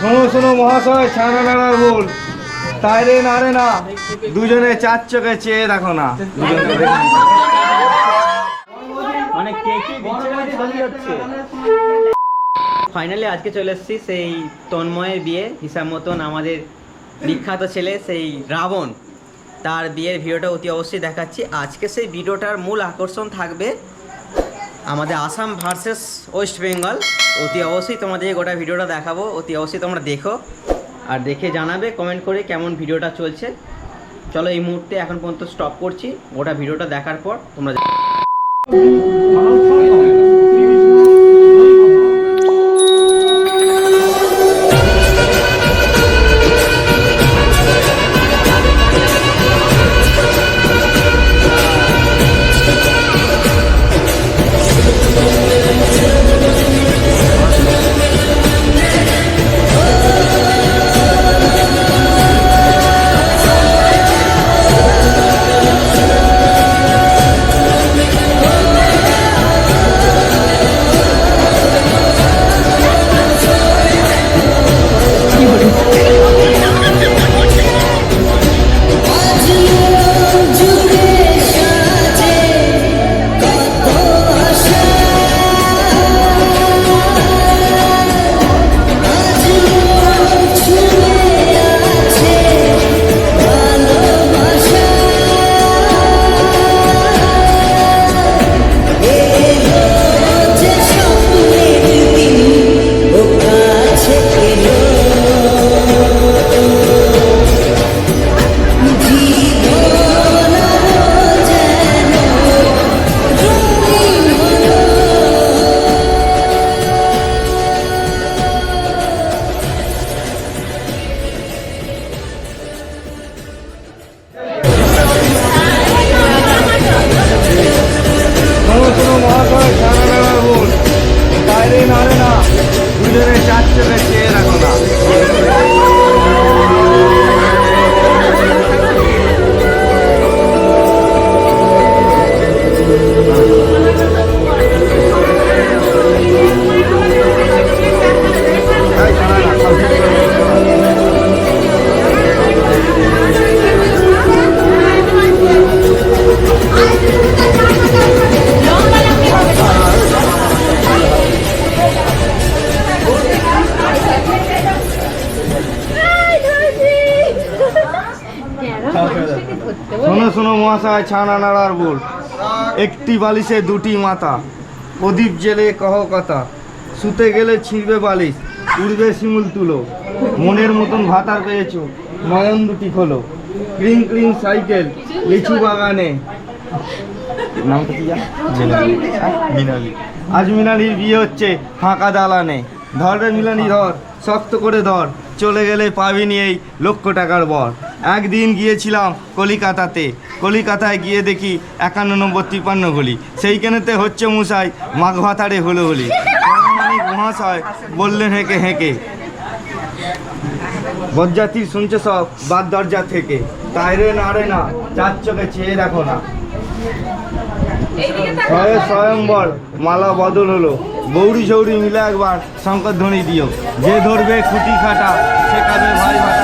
শোনো শোনো, মহাশয় নাড়ার বল তাই রে না রে না দুজনে চার চোখে চেয়ে দেখো না। দুজনকে মানে ফাইনালি আজকে চলে এসেছি সেই তন্ময়ের বিয়ে, হিসাব মতন আমাদের বিখ্যাত ছেলে, সেই রাবণ। তার বিয়ের ভিডিওটা অতি অবশ্যই দেখাচ্ছি। আজকে সেই ভিডিওটার মূল আকর্ষণ থাকবে আমাদের আসাম ভার্সেস ওয়েস্ট বেঙ্গল। অতি অবশ্যই তোমাদের গোটা ভিডিওটা দেখাবো, অতি অবশ্যই তোমরা দেখো। আর দেখে জানাবে কমেন্ট করে কেমন ভিডিওটা চলছে। চলো এই মুহূর্তে এখন পর্যন্ত স্টপ করছি। গোটা ভিডিওটা দেখার পর তোমরা শোনো শোনো মহাশয় ছানা নাড়ার বল একটি বালিশে দুটি মাথা। প্রদীপ জেলে কহ কথা। শুতে গেলে ছিঁড়বে বালিশ উড়বে শিমুল তুলো। মনের মতন ভাতার পেয়েছ নয়ন দুটি খোলো। ক্রিং ক্রিং সাইকেল লিচু বাগানে। নামটা কি মিনালি। আজ মিনালির বিয়ে হচ্ছে ফাঁকা দালানে। ধর রে মিলানি ধর শক্ত করে ধর। চলে গেলে পাবি নি এই লক্ষ টাকার বর। একদিন গিয়েছিলাম কলিকাতাতে। কলিকাতায় গিয়ে দেখি একান্ন নম্বর তিপান্ন গলি। সেইখানেতে হচ্ছে মশাই মাঘ ভাতারে হলো হলি মহাশয় বললেন হেঁকে হেঁকে। বজ্জাতির শুনছে সব বাদ দরজা থেকে। তাই রে না রে না চার চোখে চেয়ে দেখো না। শয়ে স্বয়ম্বর মালা বদল হলো। গৌরী সৌরি মিলে একবার শঙ্কর ধ্বনি দিও। যে ধরবে খুঁটি খাটা, সে কাবে ভাই ভাতারের